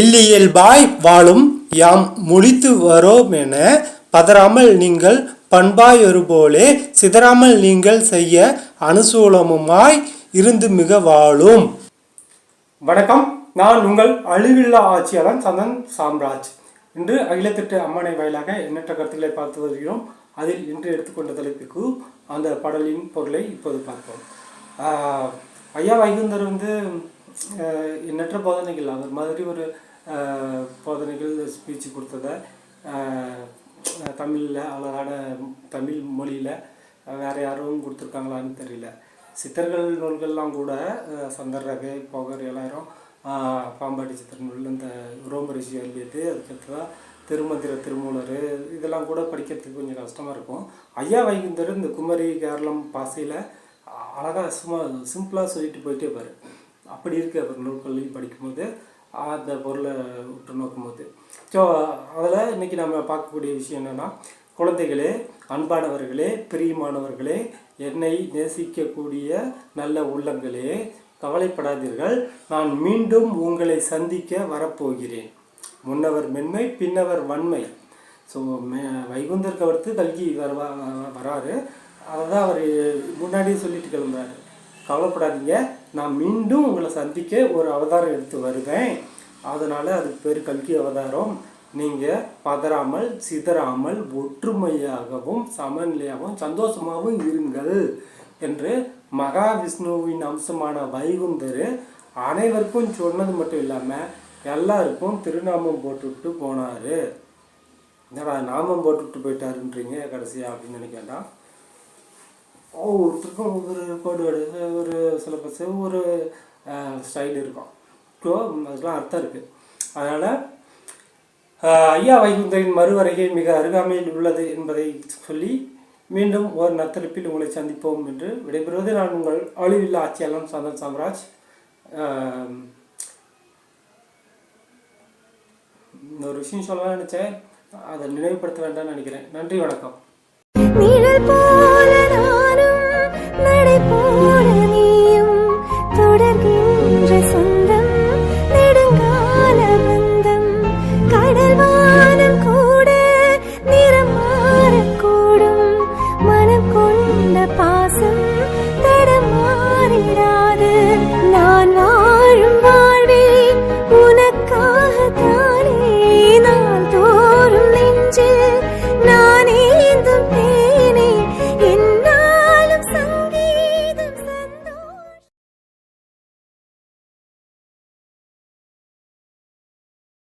இல்லியல்பாய் வாழும் யாம் முழித்து வரோம் என பதறாமல் நீங்கள் பண்பாயொரு போலே சிதறாமல் நீங்கள் செய்ய அனுசூலமுமாய் இருந்து மிக வாழும். வணக்கம். நான் உங்கள் அழிவில்லா ஆட்சியாளன் சந்தன் சாம்ராஜ். இன்று அகிலத்திட்டு அம்மனை வாயிலாக எண்ணற்ற கருத்துக்களை பார்த்து வருகிறோம். அதில் இன்று எடுத்துக்கொண்ட தலைப்புக்கு அந்த பாடலின் பொருளை இப்போது பார்ப்போம். ஐயா வைகுந்தர் வந்து எண்ணற்ற போதனைகள் அவர் மாதிரி ஒரு போதனைகள் ஸ்பீச் கொடுத்ததை தமிழில் அழகான தமிழ் மொழியில் வேறு யாரும் கொடுத்துருக்காங்களான்னு தெரியல. சித்தர்கள் நூல்கள்லாம் கூட சந்தர் ரகை போகர் எல்லாரும் பாம்பாட்டி சித்தர் நூல் இந்த ரோமரிஷி எழுதியது தான் திருமந்திர திருமூலர் இதெல்லாம் கூட படிக்கிறதுக்கு கொஞ்சம் கஷ்டமாக இருக்கும். ஐயா வைகுந்தர் இந்த குமரி கேரளம் பாசையில் அழகாக சும்மா சிம்பிளாக சொல்லிட்டு போயிட்டே பாரு அப்படி இருக்குது அவர் நூல்களையும் படிக்கும்போது அந்த பொருளை உற்று நோக்கும்போது. ஸோ அதில் இன்னைக்கு நம்ம பார்க்கக்கூடிய விஷயம் என்னென்னா குழந்தைகளே அன்பானவர்களே பிரியமானவர்களே என்னை நேசிக்கக்கூடிய நல்ல உள்ளங்களே கவலைப்படாதீர்கள். நான் மீண்டும் உங்களை சந்திக்க வரப்போகிறேன். முன்னவர் மென்மை பின்னவர் வன்மை. ஸோ மே வைகுந்தர் கவர்த்து கல்கி வருவா வராரு. அதை தான் அவர் முன்னாடியே சொல்லிட்டு கிளம்புறாரு. கவலைப்படாதீங்க. நான் மீண்டும் உங்களை சந்திக்க ஒரு அவதாரம் எடுத்து வருவேன். அதனால் அதுக்கு பேர் கல்கி அவதாரம். நீங்கள் பதறாமல் சிதறாமல் ஒற்றுமையாகவும் சமநிலையாகவும் சந்தோஷமாகவும் இருங்கள் என்று மகாவிஷ்ணுவின் அம்சமான வைகுந்தர் அனைவருக்கும் சொன்னது மட்டும் இல்லாமல் எல்லாருக்கும் திருநாமம் போட்டுவிட்டு போனார். என்னடா நாமம் போட்டுவிட்டு போயிட்டாருன்றீங்க கடைசியா அப்படின்னு நினைக்கிறேன்னா ஒவ்வொருத்தருக்கும் ஒவ்வொரு கோடுவேடு ஒரு சிலபஸ் ஒரு ஸ்டைல் இருக்கும். ஸோ அதுக்கெலாம் அர்த்தம் இருக்குது அதனால் ஐயா வைகுந்தரின் மறுவரைகை மிக அருகாமையில் உள்ளது என்பதை சொல்லி மீண்டும் ஒரு நத்தரிப்பில் உங்களை சந்திப்போம் என்று விடைபெறுவது நான் உங்கள் அழிவில்லா ஆட்சியாளன் சந்தன் சாம்ராஜ். ஒரு விஷயம் சொல்லலாம்னு நினச்சேன். அதை நினைவுபடுத்த வேண்டாம்னு நினைக்கிறேன். நன்றி வணக்கம்.